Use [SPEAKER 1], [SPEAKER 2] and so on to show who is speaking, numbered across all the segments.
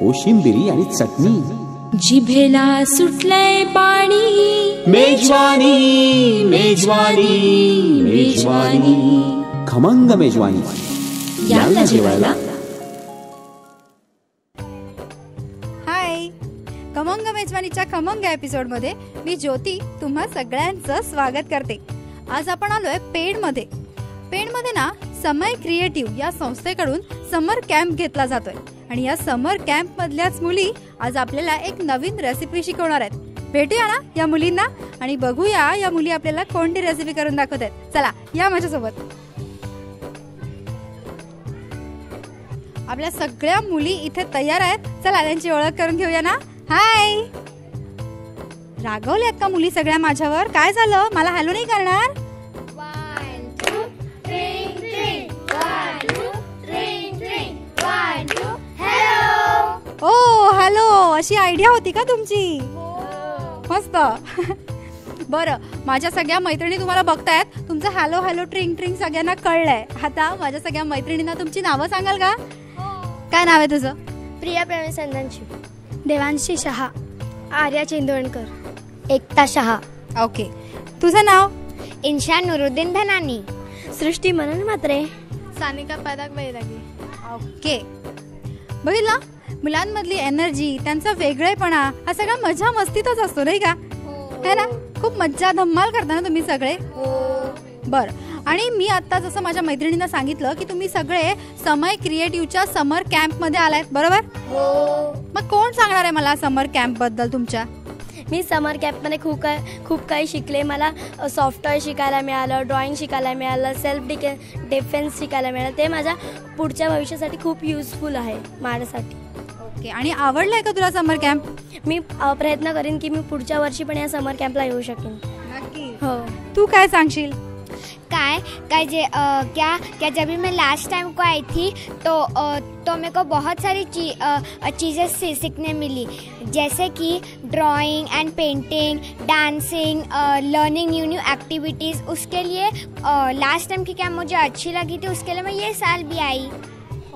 [SPEAKER 1] कोशिंबिरी आणि चटणी.
[SPEAKER 2] जिभेला सुटलंय पाणी.
[SPEAKER 1] मेजवानी मेजवानी मेजवानी. खमंग मेजवानी.
[SPEAKER 2] जेवायला.
[SPEAKER 3] हाय. खमंग मेजवानीच्या खमंग एपिसोडमध्ये मी ज्योती तुम्हा सगळ्यांचं स्वागत करते. आज आपण आलोय पेडमध्ये पेडमध्ये ना समय क्रिएटिव्ह या संस्थेकडून समर कॅम्प घेतला जातोय. आणि या समर कॅम्प मधल्याच मुली आज आपल्याला एक नवीन रेसिपी शिकवणार आहेत. भेटूया ना या मुलींना? आणि बघूया या मुली आपल्याला कोणती रेसिपी करून दाखवत आहेत. चला या माझ्यासोबत. आपल्या सगळ्या मुली इथे तयार आहेत. चला त्यांची ओळख करून घेऊया ना. हाय रागवल्यात का मुली सगळ्या माझ्यावर? काय झालं? मला हॅलो नाही करणार? ओ हॅलो अशी आयडिया होती का तुमची? मस्त. बरं माझ्या सगळ्या मैत्रिणी तुम्हाला बघतायत. तुमचं हॅलो हॅलो ट्रिंग ट्रिंग सगळ्यांना कळलंय. आता माझ्या सगळ्या मैत्रिणींना तुमची नावं सांगाल का? काय नाव आहे तुझं?
[SPEAKER 4] प्रिया संधानशी
[SPEAKER 5] देवांशी शहा. आर्या चेंदवणकर
[SPEAKER 4] एकता शहा.
[SPEAKER 3] ओके. तुझं नाव?
[SPEAKER 4] इन्शा नुरुद्दीन धनानी.
[SPEAKER 5] सृष्टी मनन मात्रे
[SPEAKER 4] सानिका पदक बैरागी.
[SPEAKER 3] ओके. बघितलं? मुलांमधली एनर्जी त्यांचा वेगळेपणा हा सगळा मजा मस्तीतच असतो नाही का? है ना? खूप मज्जा धम्माल करता ना तुम्ही सगळे? बर. आणि मी आता जसं माझ्या मैत्रिणींना सांगितलं की तुम्ही सगळे समय क्रिएटिव्हच्या समर कॅम्पमध्ये आलायत बरोबर? मग कोण सांगणार आहे मला समर कॅम्पबद्दल तुमच्या?
[SPEAKER 5] मी समर कॅम्पमध्ये खूप काय खूप काही शिकले. मला सॉफ्टवेअर शिकायला मिळालं ड्रॉइंग शिकायला मिळालं सेल्फ डिके डिफेन्स शिकायला मिळालं. ते माझ्या पुढच्या भविष्यासाठी खूप युजफुल आहे माझ्यासाठी.
[SPEAKER 3] ओके. आणि आवडलाय का तुला समर कॅम्प?
[SPEAKER 5] मी अ, प्रयत्न करेन की मी पुढच्या वर्षी पण या समर कॅम्पला येऊ शकेन. हो.
[SPEAKER 3] तू काय सांगशील?
[SPEAKER 4] काय? काय जे अ, क्या क्या जब भी मैं लास्ट टाइम को आई थी तो अ, तो मेरे को बहुत सारी ची, अ, चीज़ें सी- सीखने मिली. जैसे कि drawing and painting dancing learning new new activities उसके लिए लास्ट टाइम की क्या मुझे अच्छी लगी थी उसके लिए मैं ये साल भी आई.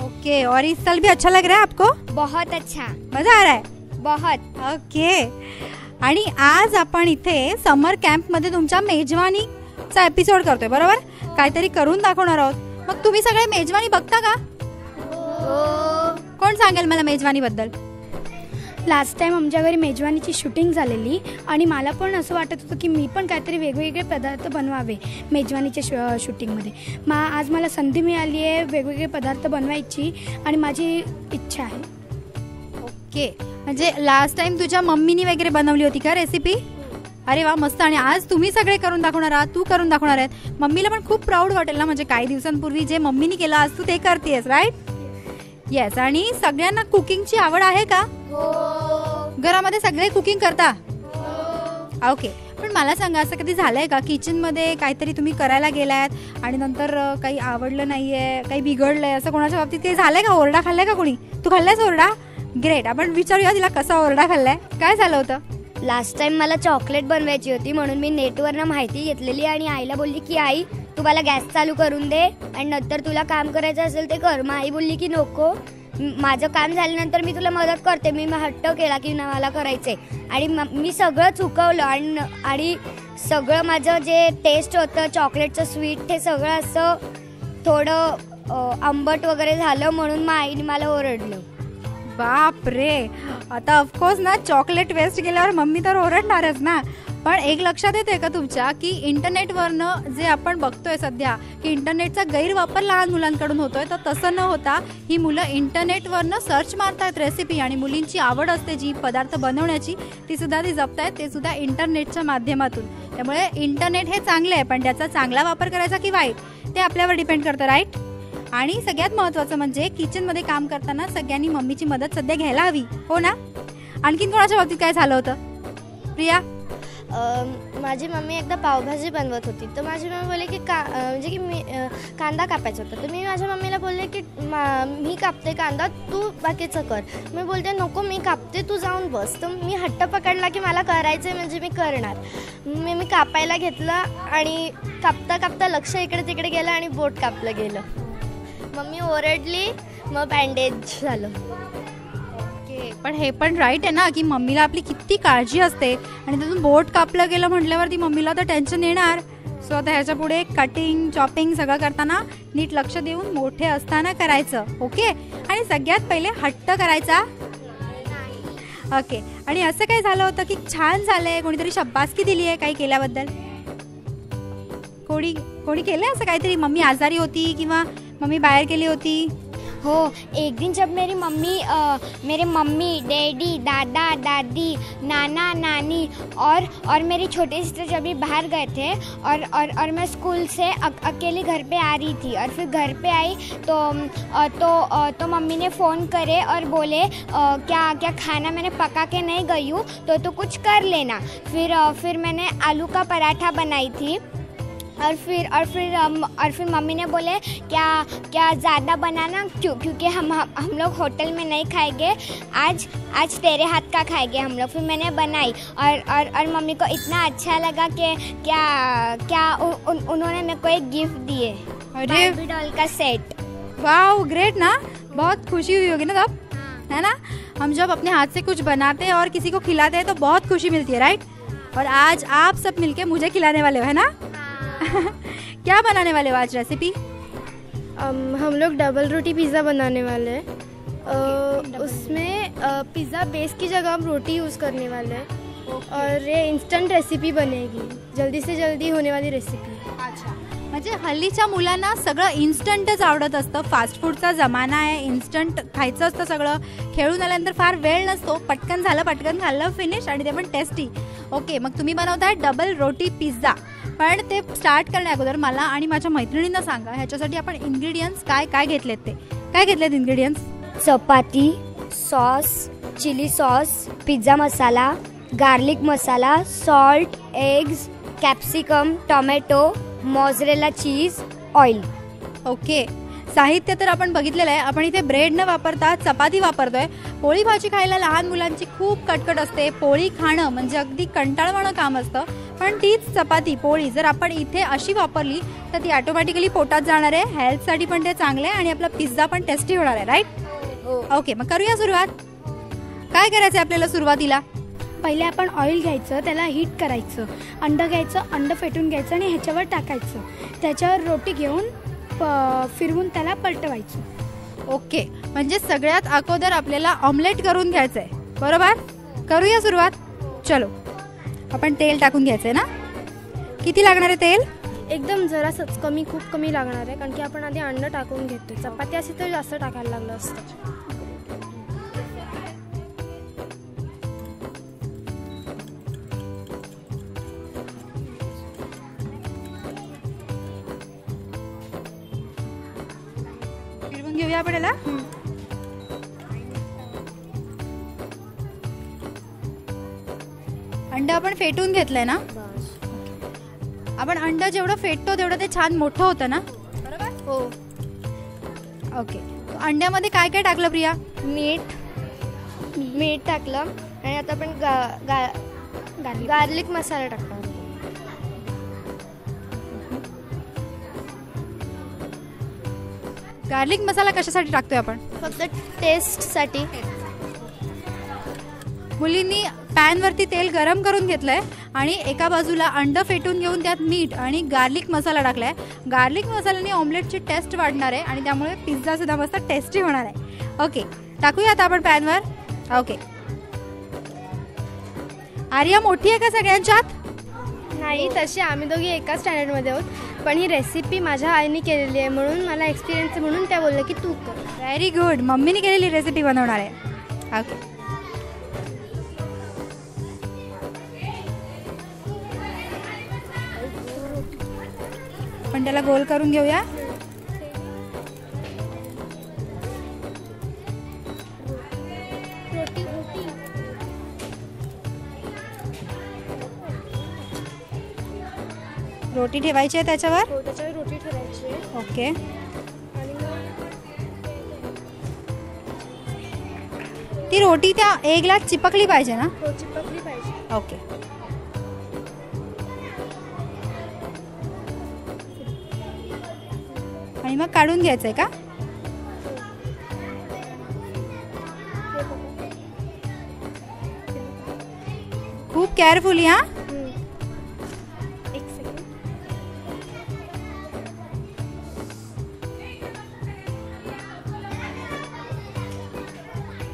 [SPEAKER 3] ओके और इस साल भी अच्छा लग रहा है आपको?
[SPEAKER 4] बहुत अच्छा।
[SPEAKER 3] मजा आ रहा है?
[SPEAKER 4] बहुत।
[SPEAKER 3] ओके। आणि आज आपण इथे समर कॅम्पमध्ये तुमच्या मेजवानीचा एपिसोड करतोय बरोबर? काहीतरी करून दाखवणार आहोत. मग तुम्ही सगळे मेजवानी बघता का? कोण सांगेल मला मेजवानी बद्दल
[SPEAKER 5] लास्ट टाइम आमच्या घरी मेजवानीची शूटिंग झालेली आणि मला पण असं वाटत होतं की मी पण काहीतरी वेगवेगळे पदार्थ बनवावे मेजवानीच्या शू शूटिंगमध्ये मा आज मला संधी मिळाली आहे वेगवेगळे पदार्थ बनवायची आणि माझी इच्छा आहे.
[SPEAKER 3] ओके म्हणजे लास्ट टाइम तुझ्या मम्मीनी वगैरे बनवली होती का रेसिपी अरे वा मस्त. आणि आज तुम्ही सगळे करून दाखवणार आहात तू करून दाखवणार आहेत मम्मीला पण खूप प्राऊड वाटेल ना म्हणजे काही दिवसांपूर्वी जे मम्मीनी केलं आज तू ते करतेस राईट येस आणि सगळ्यांना कुकिंगची आवड आहे का? घरामध्ये सगळे कुकिंग करता? ओके पण मला सांगा असं कधी झालंय का? किचनमध्ये काहीतरी तुम्ही करायला गेलात आणि नंतर काही आवडलं नाहीये काही बिघडलंय असं कोणाच्या बाबतीत काही झालंय का? ओरडा खाल्लाय का कोणी? तू खाल्लायस ओरडा? ग्रेट आपण विचारूया तिला कसा ओरडा खाल्लाय. काय झालं होतं?
[SPEAKER 4] लास्ट टाइम मला चॉकलेट बनवायची होती म्हणून मी नेटवरनं माहिती घेतलेली आणि आईला बोलली की आई तू मला गॅस चालू करून दे आणि नंतर तुला काम करायचं असेल ते कर. मग आई बोलली की नको. माझं काम झाल्यानंतर मी तुला मदत करते. मी हट्ट केला की ना मला करायचंय. आणि मी सगळं चुकवलं आणि आणि सगळं माझं जे टेस्ट होतं चॉकलेटचं स्वीट हे सगळं असं थोडं आंबट वगैरे झालं म्हणून मग आईने मला ओरडलं.
[SPEAKER 3] बाप रे आता ऑफकोर्स ना चॉकलेट वेस्ट गेल्यावर मम्मी तर ओरडणारच ना. पण एक लक्षात येते का तुमच्या की इंटरनेटवरनं जे आपण बघतोय सध्या की इंटरनेटचा गैरवापर लहान मुलांकडून होतोय तर तसं न होता ही मुलं इंटरनेटवरनं सर्च मारतायत रेसिपी आणि मुलींची आवड असते जी पदार्थ बनवण्याची ती सुद्धा ती जपतायत ते सुद्धा इंटरनेटच्या माध्यमातून. त्यामुळे इंटरनेट हे चांगलं आहे पण त्याचा चांगला वापर करायचा की वाईट ते आपल्यावर डिपेंड करतं राईट आणि सगळ्यात महत्वाचं म्हणजे किचनमध्ये काम करताना सगळ्यांनी मम्मीची मदत सध्या घ्यायला हवी हो ना? आणखीन कोणाच्या बाबतीत काय झालं होतं? प्रिया?
[SPEAKER 6] माझी मम्मी एकदा पावभाजी बनवत होती. तर माझी मम्मी बोलले की का म्हणजे की मी कांदा कापायचा होता. तर मी माझ्या मम्मीला बोलले की मा- मी कापते कांदा तू बाकीचं कर. मी बोलते नको मी कापते तू जाऊन बस. तर मी हट्ट पकडला की मला करायचं म्हणजे मी करणार. मी मी कापायला घेतलं आणि कापता कापता लक्ष इकडे तिकडे गेलं आणि बोट कापलं गेलं. मम्मी ओरडली मग बँडेज झालं.
[SPEAKER 3] ओके पण हे पण राईट आहे ना की मम्मीला आपली किती काळजी असते. आणि त्यातून बोट कापलं गेलं म्हटल्यावरती मम्मीला तर टेन्शन येणार. सो आता ह्याच्या पुढे कटिंग चॉपिंग सगळं करताना नीट लक्ष देऊन मोठे असताना करायचं. ओके आणि सगळ्यात पहिले हट्ट करायचा. ओके आणि असं काय झालं होतं की छान झालंय. कोणीतरी शब्बासकी दिली आहे काही केल्याबद्दल. कोणी कोणी केलं असं काहीतरी? मम्मी आजारी होती किंवा मम्मी बाहेर गेली होती?
[SPEAKER 4] हो एक दिन जब मेरी मम्मी अ, मेरे मम्मी डैडी दादा दादी नाना नानी और और मेरी छोटी सिस्टर जब भी बाहर गए थे और और और मैं स्कूल से अक, अकेली घर पे आ रही थी और फिर घर पे आई तो अ, तो अ, तो मम्मी ने फ़ोन करे और बोले अ, क्या क्या खाना मैंने पका के नहीं गई हूँ तो तो कुछ कर लेना। फिर अ, फिर मैंने आलू का पराठा बनाई थी। और फिर और फिर और फिर मम्मी ने बोले क्या क्या ज़्यादा बनाना? क्यों क्योंकि हम हम हम लोग होटल में नहीं खाएँगे। आज आज तेरे हाथ का खाएँगे हम लोग। फिर मैंने बनाई। और और और मम्मी को इतना अच्छा लगा कि क्या क्या उ, उन, उन्होंने मेरे को एक गिफ्ट दिए। बार्बी डॉल का सेट
[SPEAKER 3] वाओ ग्रेट ना? बहुत खुशी हुई होगी ना तब? है। ना? हम जब अपने हाथ से कुछ बनाते हैं और किसी को खिलाते हैं तो बहुत खुशी मिलती है राइट और आज आप सब मिलके मुझे खिलाने वाले हो है ना? क्या बनाने वाले हो आज रेसिपी
[SPEAKER 6] अम, हम लोग डबल रोटी पिज़्ज़ा बनाने वाले हैं। अ, उसमें पिज़्ज़ा बेस की जगह हम रोटी यूज़ करने वाले हैं। और ये इंस्टेंट रेसिपी बनेगी। जल्दी से जल्दी होने वाली रेसिपी
[SPEAKER 3] अच्छा। म्हणजे हल्लीच्या मुलांना सगळं इन्स्टंटच आवडत असतं. फास्ट फूडचा जमाना आहे. इन्स्टंट खायचं असतं सगळं. खेळून आल्यानंतर फार वेळ नसतो. पटकन झालं पटकन खाल्लं फिनिश आणि ते पण टेस्टी ओके मग तुम्ही बनवताय डबल रोटी पिझ्झा पण ते स्टार्ट करण्या अगोदर मला आणि माझ्या मैत्रिणींना सांगा ह्याच्यासाठी आपण इन्ग्रेडियंट्स काय काय घेतलेत ते. काय घेतलेत ingredients
[SPEAKER 4] chapati sauce chilli sauce pizza masala garlic masala salt eggs capsicum tomato mozzarella cheese oil
[SPEAKER 3] okay साहित्य तर आपण बघितलेलं आहे. आपण इथे ब्रेड न वापरता चपाती वापरतोय. पोळी भाजी खायला लहान मुलांची खूप कटकट असते. पोळी खाणं म्हणजे अगदी कंटाळवाणं काम असतं. पण तीच चपाती पोळी जर आपण इथे अशी वापरली तर ती ऑटोमॅटिकली पोटात जाणार आहे. हेल्थसाठी पण ते चांगलं आहे आणि आपला पिझ्झा पण टेस्टी होणार आहे राईट ओके मग करूया सुरुवात. काय करायचं आपल्याला सुरुवातीला?
[SPEAKER 5] पहिले आपण ऑइल घ्यायचं त्याला हीट करायचं. अंड घ्यायचं अंड फेटून घ्यायचं आणि ह्याच्यावर टाकायचं. त्याच्यावर रोटी घेऊन प- फिरवून त्याला पलटवायचं
[SPEAKER 3] ओके म्हणजे सगळ्यात अगोदर आपल्याला ऑमलेट करून घ्यायचंय. बरोबर? करूया सुरुवात? चलो. आपण तेल टाकून घ्यायचंय ना? किती लागणार आहे तेल?
[SPEAKER 6] एकदम जरासंच कमी खूप कमी लागणार आहे कारण की आपण आधी अंड टाकून घेतो चपाती असेल तर जास्त टाकायला लागलं असतं.
[SPEAKER 3] फिरवून घेऊया आपण याला? आपण फेटून घेतलंय ना? आपण अंड जेवढं फेटतो तेवढं ते छान मोठं होतं ना? बरोबर?
[SPEAKER 6] हो.
[SPEAKER 3] ओके. अंड्यामध्ये काय काय टाकलं प्रिया?
[SPEAKER 6] मीठ. मीठ टाकलं. आणि आता आपण गा गा गार्लिक मसाला टाकणार.
[SPEAKER 3] गार्लिक मसाला कशासाठी टाकतोय आपण?
[SPEAKER 6] फक्त टेस्टसाठी
[SPEAKER 3] मुलींनी पॅनवरती तेल गरम करून घेतलंय आणि एका बाजूला अंड फेटून घेऊन त्यात मीठ आणि गार्लिक मसाला टाकलाय. गार्लिक मसाल्याने ऑमलेटची टेस्ट वाढणार आहे आणि त्यामुळे पिझ्झा सुद्धा मस्त टेस्टी होणार आहे. ओके टाकूया आता आपण पॅनवर. ओके आर्या मोठी आहे का सगळ्यांच्यात?
[SPEAKER 6] नाही तशी आम्ही दोघी एका स्टँडर्डमध्ये आहोत. पण ही रेसिपी माझ्या आईने केलेली आहे म्हणून मला एक्सपिरियन्स आहे म्हणून त्या बोलल्या की तू कर.
[SPEAKER 3] व्हेरी गुड मम्मीने केलेली रेसिपी बनवणार आहे. ओके आपण त्याला गोल करून घेऊया. रोटी ठेवायची आहे त्याच्यावर?
[SPEAKER 6] हो, त्याच्यावर रोटी ठेवायची
[SPEAKER 3] ओके. ती रोटी त्या एगला चिपकली पाहिजे ना?
[SPEAKER 6] हो चिपकली पाहिजे.
[SPEAKER 3] ओके. मग काढून घ्यायचंय का? खूप केअरफुली हा?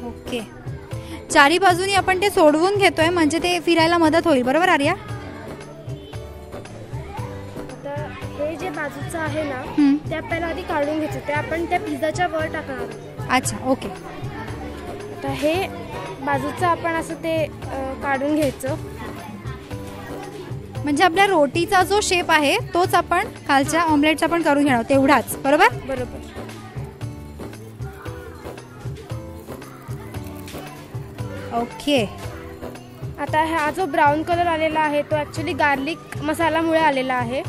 [SPEAKER 3] ओके चारी बाजूनी आपण ते सोडवून घेतोय म्हणजे ते फिरायला मदत होईल. बरोबर आर्या?
[SPEAKER 6] बाजूचं आहे ना. ते आपल्याला आधी काढून घ्यायचं. ते आपण त्या पिझ्झाच्या वर टाकणार.
[SPEAKER 3] अच्छा ओके.
[SPEAKER 6] आता हे बाजूचं आपण असं ते काढून घ्यायचं.
[SPEAKER 3] म्हणजे आपल्या रोटीचा जो शेप आहे तोच आपण खालच्या ऑमलेटचा पण करून घेणार तेवढाच बरोबर?
[SPEAKER 6] बरोबर.
[SPEAKER 3] ओके.
[SPEAKER 6] आता हा जो ब्राऊन कलर आलेला आहे तो ॲक्च्युली गार्लिक मसालामुळे आलेला आहे.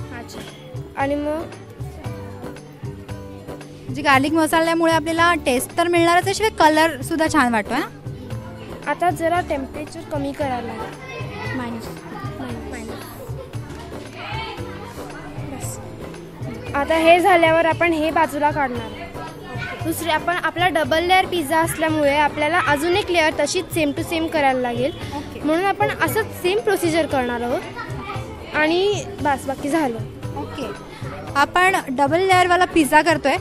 [SPEAKER 6] आणि मग?
[SPEAKER 3] म्हणजे गार्लिक मसाल्यामुळे आपल्याला टेस्ट तर मिळणारच आहे शिवाय कलर सुद्धा छान वाटतो ना
[SPEAKER 6] आता जरा टेम्परेचर कमी करायला लागेल
[SPEAKER 5] मायनस
[SPEAKER 6] आता हे झाल्यावर आपण हे बाजूला काढणार. दुसरी आपण आपला डबल लेअर पिझ्झा असल्यामुळे आपल्याला अजून एक लेअर तशीच सेम टू सेम करायला लागेल. म्हणून आपण असंच सेम प्रोसिजर करणार आहोत. आणि बस बाकी झालं.
[SPEAKER 3] ओके आपण डबल लेअरवाला पिझ्झा करतोय.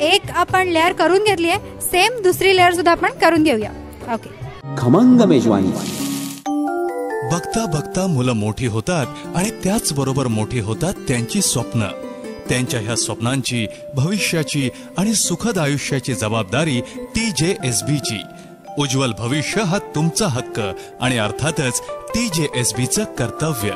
[SPEAKER 3] एक आपण लेअर करून घेतली आहे. सेम दुसरी लेअर सुद्धा आपण करून घेऊया. ओके
[SPEAKER 1] खमंग मेजवानी.
[SPEAKER 7] बघता बघता मुलं मोठी होतात आणि त्याच बरोबर मोठी होतात त्यांची स्वप्न. त्यांच्या ह्या स्वप्नांची भविष्याची आणि सुखद आयुष्याची जबाबदारी टी जे एस ची उज्ज्वल भविष्य हा तुमचा हक्क आणि अर्थातच टी जे एस चं कर्तव्य.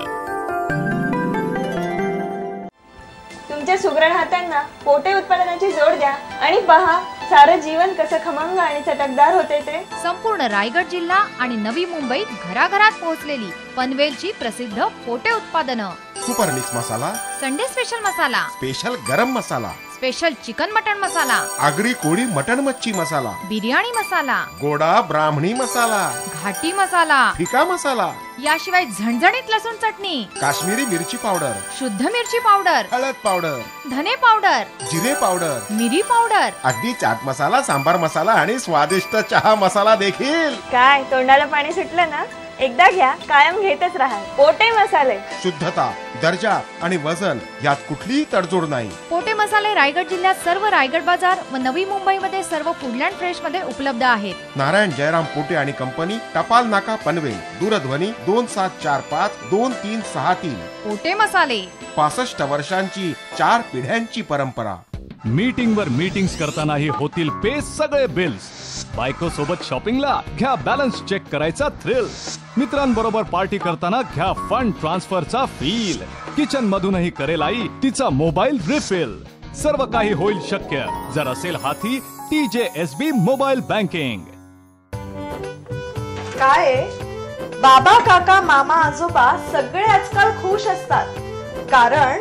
[SPEAKER 8] सुग्रण हातांना पोटे उत्पादनाची जोड द्या आणि पहा सारं जीवन कसं खमंग आणि चटकदार होते ते.
[SPEAKER 9] संपूर्ण रायगड जिल्हा आणि नवी मुंबईत घराघरात पोहोचलेली पनवेलची प्रसिद्ध पोटे उत्पादनं.
[SPEAKER 10] Super mix masala
[SPEAKER 9] Sunday special masala
[SPEAKER 10] special garam masala
[SPEAKER 9] special chicken mutton masala
[SPEAKER 10] Agri Koli mutton मच्छी मसाला
[SPEAKER 9] बिर्याणी मसाला
[SPEAKER 10] गोडा ब्राह्मणी मसाला
[SPEAKER 9] घाटी मसाला
[SPEAKER 10] फिका मसाला
[SPEAKER 9] याशिवाय झणझणीत लसूण चटणी
[SPEAKER 10] काश्मीरी मिरची पावडर
[SPEAKER 9] शुद्ध मिरची पावडर
[SPEAKER 10] हळद पावडर
[SPEAKER 9] धने पावडर
[SPEAKER 10] जिरे पावडर
[SPEAKER 9] मिरी पावडर.
[SPEAKER 10] अगदी चाट मसाला सांबार मसाला आणि स्वादिष्ट चहा मसाला देखील.
[SPEAKER 8] काय तोंडाला पाणी सुटलं ना? एकदा घ्या कायम घेतच राहा. पोटे मसाले.
[SPEAKER 10] शुद्धता दर्जा आणि वजन यात कुठलीही तडजोड नाही.
[SPEAKER 9] पोटे मसाले रायगड जिल्ह्यात सर्व रायगड बाजार व नवी मुंबईमध्ये सर्व फूड अँड फ्रेशमध्ये उपलब्ध आहेत.
[SPEAKER 10] नारायण जयराम पोटे आणि कंपनी टपाल नाका पनवेल दूरध्वनी दोन सात चार पाच दोन तीन सहा तीन.
[SPEAKER 9] पोटे मसाले.
[SPEAKER 10] पासष्ट वर्षांची चार पिढ्यांची परंपरा.
[SPEAKER 11] मीटिंग वर मीटिंग्स करतानाही होतील पे सगळे बिल्स बायको सोबत शॉपिंगला घ्या बॅलन्स चेक करायचा थ्रिल मित्रांबरोबर पार्टी करताना घ्या फंड ट्रान्सफरचा फील किचन मधूनही करेल आई तिचा मोबाईल रिफिल सर्व काही होईल शक्य. जर असेल हाती टी जे एस बी मोबाईल बँकिंग
[SPEAKER 8] काय बाबा काका मामा आजोबा सगळे आजकाल खुश असतात. कारण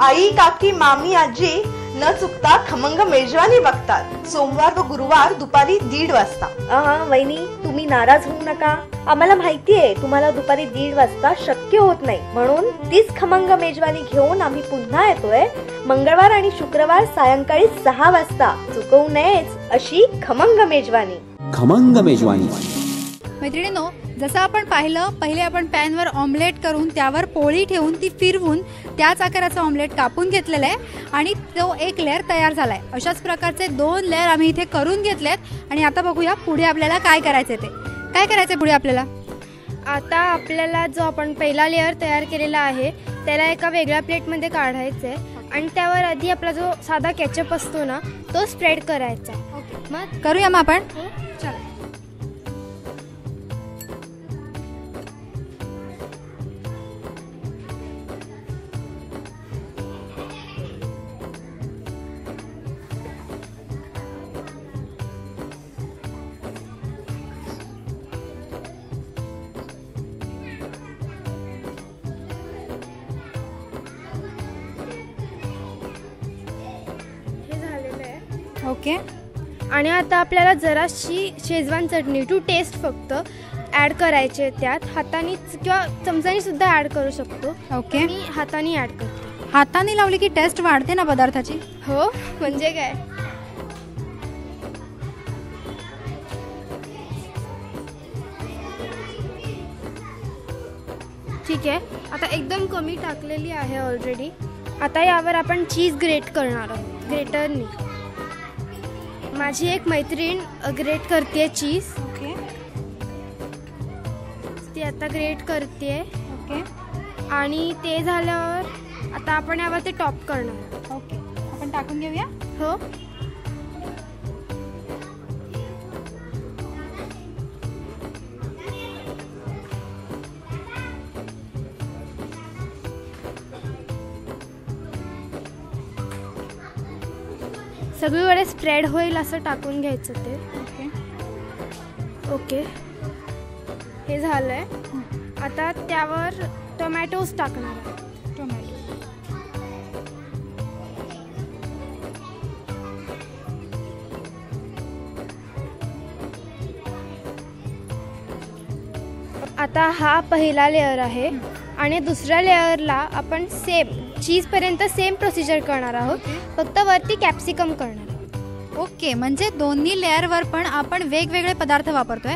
[SPEAKER 8] आई काकी मामी आजी न चुकता खमंग मेजवानी बघतात. सोमवार व गुरुवार दुपारी दीड वाजता. वहिनी तुम्ही नाराज होऊ नका. आम्हाला माहितीये तुम्हाला दुपारी दीड वाजता शक्य होत नाही. म्हणून तीच खमंग मेजवानी घेऊन आम्ही पुन्हा येतोय. मंगळवार आणि शुक्रवार सायंकाळी सहा वाजता. चुकवू नयेच अशी खमंग मेजवानी.
[SPEAKER 1] खमंग मेजवानी.
[SPEAKER 3] मैत्रिणींनो जसं आपण पाहिलं पहिले आपण पॅनवर ऑमलेट करून त्यावर पोळी ठेवून ती फिरवून त्याच आकाराचं ऑमलेट कापून घेतलेलं आहे आणि तो एक लेअर तयार झाला आहे अशाच प्रकारचे दोन लेअर आम्ही इथे करून घेतलेत आणि आता बघूया पुढे आपल्याला काय करायचं ते. काय करायचं पुढे आपल्याला?
[SPEAKER 6] आता आपल्याला जो आपण पहिला लेअर तयार केलेला आहे त्याला एका वेगळ्या प्लेटमध्ये काढायचं आहे आणि त्यावर आधी आपला जो साधा केचप असतो ना तो स्प्रेड करायचा. मग
[SPEAKER 3] करूया मग आपण? चला.
[SPEAKER 6] आणि आता आपल्याला जराशी शेजवान चटणी टू टेस्ट फक्त ॲड करायची त्यात. हातानेच किंवा चमचाने सुद्धा ॲड करू शकतो.
[SPEAKER 3] ओके
[SPEAKER 6] मी हाताने ॲड करते.
[SPEAKER 3] हाताने लावली की टेस्ट वाढते ना पदार्थाची?
[SPEAKER 6] हो म्हणजे काय? ठीक आहे. आता एकदम कमी टाकलेली आहे ऑलरेडी आता यावर आपण चीज ग्रेट करणार आहोत. ग्रेटरनी माझी एक मैत्रीण ग्रेट करते चीज
[SPEAKER 3] ओके.
[SPEAKER 6] ती आता ग्रेट करते
[SPEAKER 3] ओके.
[SPEAKER 6] आणि ते झाल्यावर आता आपण यावर ते टॉप करणार.
[SPEAKER 3] ओके. आपण टाकून घेऊया?
[SPEAKER 6] हो. सगळीकडे स्प्रेड होईल असं टाकून घ्यायचं ते.
[SPEAKER 3] ओके.
[SPEAKER 6] ओके. हे झालंय. आता त्यावर टोमॅटोज टाकणार आहे.
[SPEAKER 3] टोमॅटो
[SPEAKER 6] आता हा पहिला लेअर आहे आणि दुसऱ्या लेअरला आपण सेम चीजपर्यंत सेम प्रोसिजर करणार आहोत. फक्त वरती कॅप्सिकम करणार
[SPEAKER 3] ओके म्हणजे दोन्ही लेअरवर पण आपण वेगवेगळे पदार्थ वापरतोय.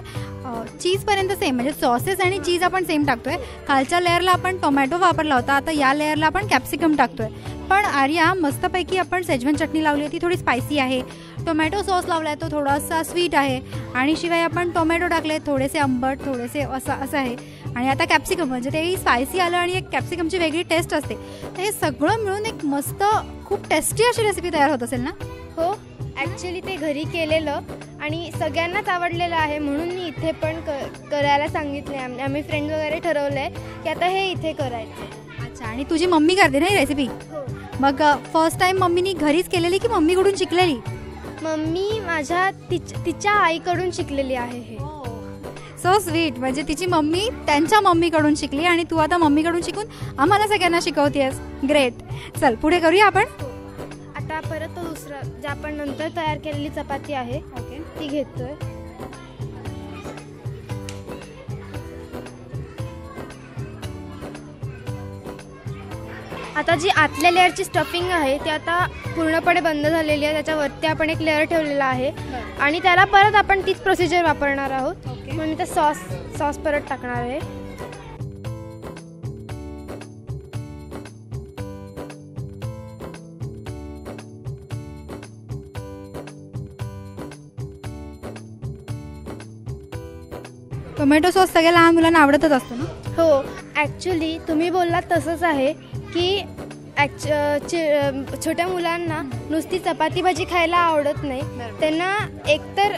[SPEAKER 3] चीजपर्यंत सेम म्हणजे सॉसेस आणि चीज आपण सेम टाकतोय. खालच्या लेअरला आपण टोमॅटो वापरला होता आता या लेअरला आपण कॅप्सिकम टाकतोय. पण आर्या मस्तपैकी आपण सेजवन चटणी लावली होती थोडी स्पायसी आहे. टोमॅटो सॉस लावलाय तो थोडासा स्वीट आहे. आणि शिवाय आपण टोमॅटो टाकले थोडेसे आंबट थोडेसे असं असं आहे. आणि आता कॅप्सिकम म्हणजे तेही स्पायसी आलं आणि एक कॅप्सिकमची वेगळी टेस्ट असते. तर हे सगळं मिळून एक मस्त खूप टेस्टी अशी रेसिपी तयार होत असेल ना?
[SPEAKER 6] हो ॲक्च्युली ते घरी केलेलं आणि सगळ्यांनाच आवडलेलं आहे म्हणून मी इथे पण क करायला सांगितले आम- आम्ही फ्रेंड वगैरे ठरवलं आहे की आता हे इथे करायचं
[SPEAKER 3] अच्छा आणि तुझी मम्मी करते ना ही रेसिपी
[SPEAKER 6] हो.
[SPEAKER 3] मग फर्स्ट टाइम मम्मीनी घरीच केलेली की मम्मीकडून शिकलेली?
[SPEAKER 6] मम्मी माझ्या तिच तिच्या आईकडून शिकलेली आहे हे.
[SPEAKER 3] सो स्वीट म्हणजे तिची मम्मी त्यांच्या मम्मीकडून शिकली आणि तू आता मम्मीकडून शिकून आम्हाला सगळ्यांना शिकवतेस. ग्रेट चल पुढे करूया आपण?
[SPEAKER 6] आता परत तो दुसरा जे आपण नंतर तयार केलेली चपाती आहे
[SPEAKER 3] ओके
[SPEAKER 6] ती घेतोय. आता जी आतल्या लेअरची स्टफिंग आहे ती आता पूर्णपणे बंद झालेली आहे. त्याच्यावरती आपण एक लेअर ठेवलेला आहे. आणि त्याला परत आपण तीच प्रोसिजर वापरणार आहोत. म्हणून ते सॉस सॉस परत टाकणार आहे.
[SPEAKER 3] टोमॅटो सॉस सगळ्या लहान मुलांना आवडतच असतो ना?
[SPEAKER 6] हो ॲक्च्युली तुम्ही बोललात तसंच आहे की ॲक्च चि- छोट्या मुलांना नुसती चपाती भाजी खायला आवडत नाही. त्यांना एकतर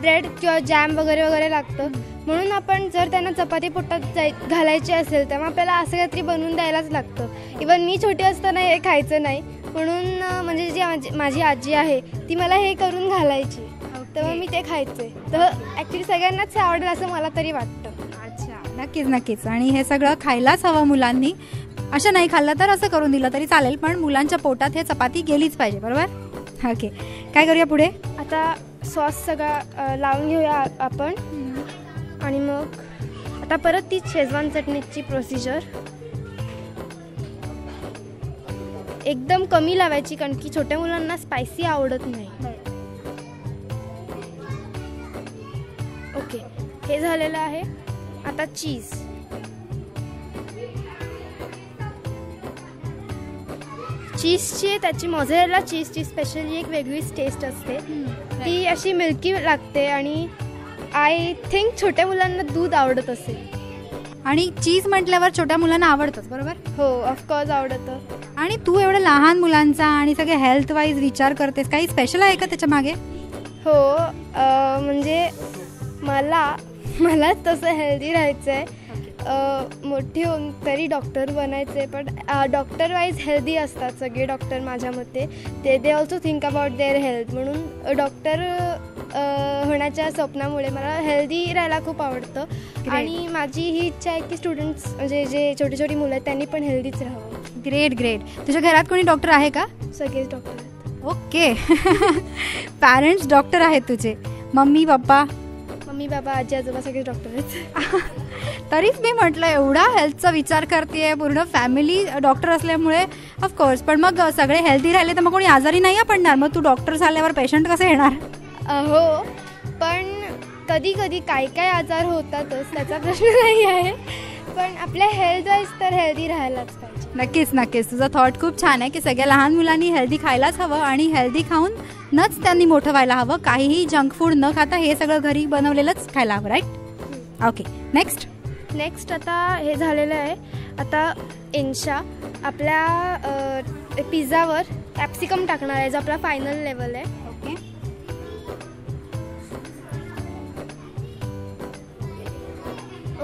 [SPEAKER 6] ब्रेड किंवा जॅम वगैरे वगैरे लागतं. म्हणून आपण जर त्यांना चपाती पोटात जाय घालायची असेल तेव्हा आपल्याला असं काहीतरी बनवून द्यायलाच लागतं. इवन मी छोटी असताना हे खायचं नाही. म्हणून म्हणजे जी माझी आजी आहे ती मला हे करून घालायची. तेव्हा मी ते खायचे. तर ॲक्च्युली सगळ्यांनाच आवडेल असं मला तरी वाटतं.
[SPEAKER 3] अच्छा. नक्कीच नक्कीच. आणि हे सगळं खायलाच हवं मुलांनी. असं नाही खाल्लं तर असं करून दिलं तरी चालेल पण मुलांच्या पोटात हे चपाती गेलीच पाहिजे बरोबर? ओके काय करूया पुढे?
[SPEAKER 6] आता सॉस सगळा लावून घेऊया आपण. आणि मग आता परत ती शेजवान चटणीची प्रोसिजर एकदम कमी लावायची कारण की छोट्या मुलांना स्पायसी आवडत नाही. ओके हे झालेलं आहे. आता चीज चीजची त्याची मोझरेला चीजची स्पेशली एक वेगळीच टेस्ट असते. ती अशी मिल्की लागते आणि आय थिंक छोट्या मुलांना दूध आवडत असेल.
[SPEAKER 3] आणि चीज म्हटल्यावर छोट्या मुलांना आवडतंच बरोबर?
[SPEAKER 6] हो ऑफकोर्स आवडतं.
[SPEAKER 3] आणि तू एवढं लहान मुलांचा आणि सगळे हेल्थ वाईज विचार करतेस काही स्पेशल आहे का त्याच्यामागे?
[SPEAKER 6] हो म्हणजे मला मला तसं हेल्दी राहायचं आहे मोठी होऊन तरी डॉक्टर बनायचं पण डॉक्टर वाईज हेल्दी असतात सगळे डॉक्टर माझ्या मते. ते they also think about their health म्हणून डॉक्टर होण्याच्या स्वप्नामुळे मला हेल्दी राहायला खूप आवडतं. आणि माझी ही इच्छा आहे की स्टुडंट्स म्हणजे जे छोटी छोटी मुलं आहेत त्यांनी पण हेल्दीच राहावं.
[SPEAKER 3] ग्रेट ग्रेट तुझ्या घरात कोणी डॉक्टर आहे का?
[SPEAKER 6] सगळेच डॉक्टर आहेत.
[SPEAKER 3] ओके पॅरेंट्स डॉक्टर आहेत तुझे. Mummy papa?
[SPEAKER 6] मम्मी बाबा आजी आजोबा सगळे डॉक्टर आहेत.
[SPEAKER 3] तरीच मी म्हटलं एवढा हेल्थचा विचार करते पूर्ण फॅमिली डॉक्टर असल्यामुळे ऑफकोर्स पण मग सगळे हेल्दी राहिले तर मग कोणी आजारी नाही पडणार. मग तू डॉक्टर झाल्यावर पेशंट कसे येणार?
[SPEAKER 6] हो. पण कधी कधी काय काय आजार होतातच त्याचा प्रश्न नाही आहे. पण आपल्या हेल्थ वाईज तर हेल्दी राहायलाच पाहिजे.
[SPEAKER 3] नक्कीच नक्कीच. तुझा थॉट खूप छान आहे की सगळ्या लहान मुलांनी हेल्दी खायलाच हवं आणि हेल्दी खाऊन नच त्यांनी मोठं व्हायला हवं. काहीही जंक फूड न खाता हे सगळं घरी बनवलेलंच खायला हवं राईट ओके नेक्स्ट
[SPEAKER 6] नेक्स्ट आता हे झालेलं आहे. आता इन्शा आपल्या पिझ्झावर कॅप्सिकम टाकणार आहे जो आपला फायनल लेवल आहे.
[SPEAKER 3] ओके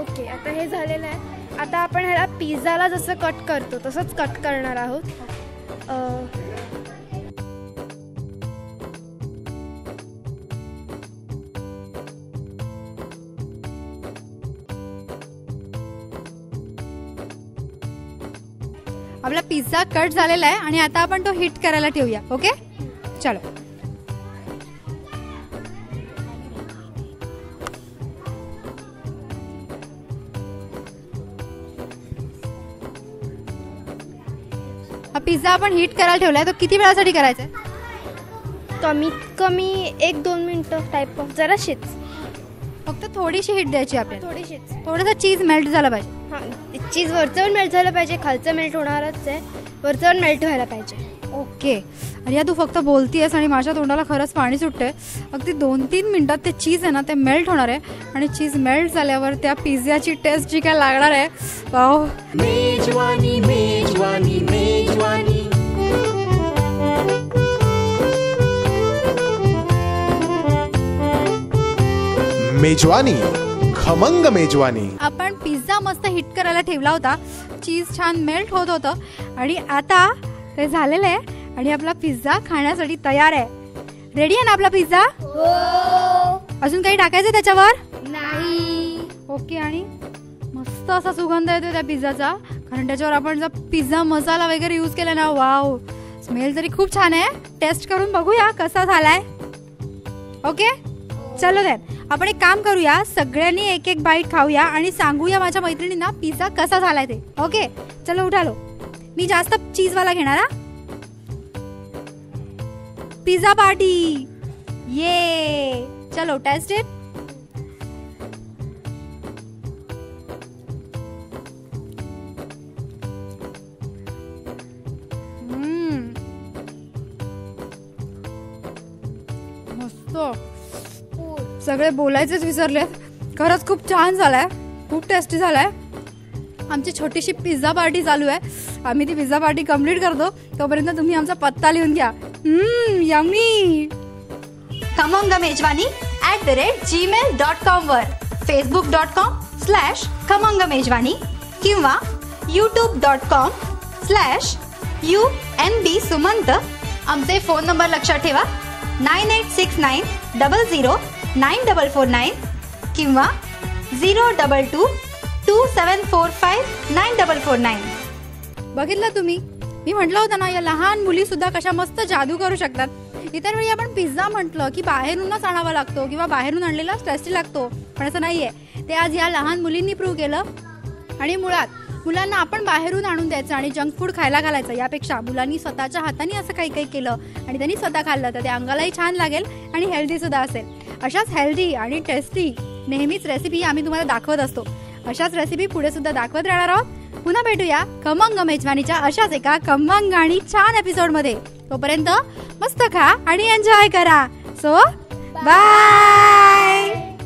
[SPEAKER 6] ओके आता हे झालेलं आहे. आता आपण ह्याला पिझ्झाला जसं कट करतो तसंच कट करणार आहोत.
[SPEAKER 3] पिझ्झा कट झालेला आहे आणि आता आपण तो हिट करायला ठेवूया ओके? चलो. हा पिझ्झा आपण हिट करायला ठेवलाय तो किती वेळासाठी करायचा आहे?
[SPEAKER 6] कमीत कमी एक दोन मिनटं टाईप ऑफ जराशीच
[SPEAKER 3] फक्त थोडीशी हिट द्यायची आपल्याला.
[SPEAKER 6] थोडीशीच.
[SPEAKER 3] थोडंसं चीज मेल्ट झालं पाहिजे.
[SPEAKER 6] हां चीज वरचं मेल्ट झालं पाहिजे खालचं मेल्ट होणारच आहे वरचं मेल्ट व्हायला पाहिजे.
[SPEAKER 3] ओके. आणि या तू फक्त बोलतीयस आणि माझ्या तोंडाला खरंच पाणी सुटतंय. अगदी दोन तीन मिनिटात ते चीज आहे ना ते मेल्ट होणार आहे. आणि चीज मेल्ट झाल्यावर त्या पिझ्झाची टेस्ट जी काय लागणार आहे वाव.
[SPEAKER 2] मेजवानी मेजवानी मेजवानी.
[SPEAKER 12] मेजवानी खमंग मेजवानी.
[SPEAKER 3] मस्त हिट करायला ठेवला होता. चीज छान मेल्ट होत होतं. आणि आता ते झालेलं आहे. आणि आपला पिझ्झा खाण्यासाठी तयार आहे. रेडी आहे ना आपला पिझ्झा अजून काही टाकायचं त्याच्यावर?
[SPEAKER 6] नाही.
[SPEAKER 3] ओके आणि मस्त असा सुगंध येतो त्या पिझ्झाचा कारण त्याच्यावर आपण जर पिझ्झा मसाला वगैरे यूज केला ना वाव स्मेल तरी खूप छान आहे. टेस्ट करून बघूया कसा झालाय. ओके चलो देन आपण एक काम करूया सगळ्यांनी एक एक बाईट खाऊया आणि सांगूया माझ्या मैत्रिणींना पिझ्झा कसा झालाय ते. ओके चलो उठालो. मी जास्त चीजवाला घेणार हा? पिझ्झा पार्टी ये चलो टेस्ट इट hmm. मस्त. सगळे बोलायचेच विसरले. खरंच खूप छान झालाय. खूप टेस्टी झालाय. आमची छोटीशी पिझ्झा पार्टी चालू आहे. आम्ही ती पिझ्झा पार्टी कंप्लीट करतो. तोपर्यंत तुम्ही आमचा पत्ता लिहून घ्या. Yummy Khamang Mejwani at the rate Gmail dot com वर. Facebook dot com slash Khamang Mejwani किंवा YouTube dot com slash U N B Sumant. आमचे फोन नंबर लक्षात ठेवा. Nine eight six nine double zero nine double four nine किंवा zero double two two seven four five nine double four nine. बघितलं तुम्ही? मी म्हटलं होतं ना या लहान मुली सुद्धा कशा मस्त जादू करू शकतात. इतर वेळी आपण पिझ्झा म्हटलं की बाहेरूनच आणावा लागतो किंवा बाहेरून आणलेला टेस्टी लागतो पण असं नाहीये. ते आज या लहान मुलींनी प्रूव्ह केलं. आणि मुळात मुलांना आपण बाहेरून आणून द्यायचं आणि जंक फूड खायला घालायचं यापेक्षा मुलांनी स्वतःच्या हाताने असं काही काही केलं आणि त्यांनी स्वतः खाल्लं तर ते अंगालाही छान लागेल आणि हेल्दी सुद्धा असेल. अशाच हेल्दी आणि टेस्टी नेहमीच रेसिपी आम्ही तुम्हाला दाखवत असतो. अशाच रेसिपी पुढे सुद्धा दाखवत राहणार आहोत. पुन्हा भेटूया खमंग मेजवानीच्या अशाच एका खमंग आणि छान एपिसोडमध्ये. तोपर्यंत मस्त खा आणि एन्जॉय करा. So bye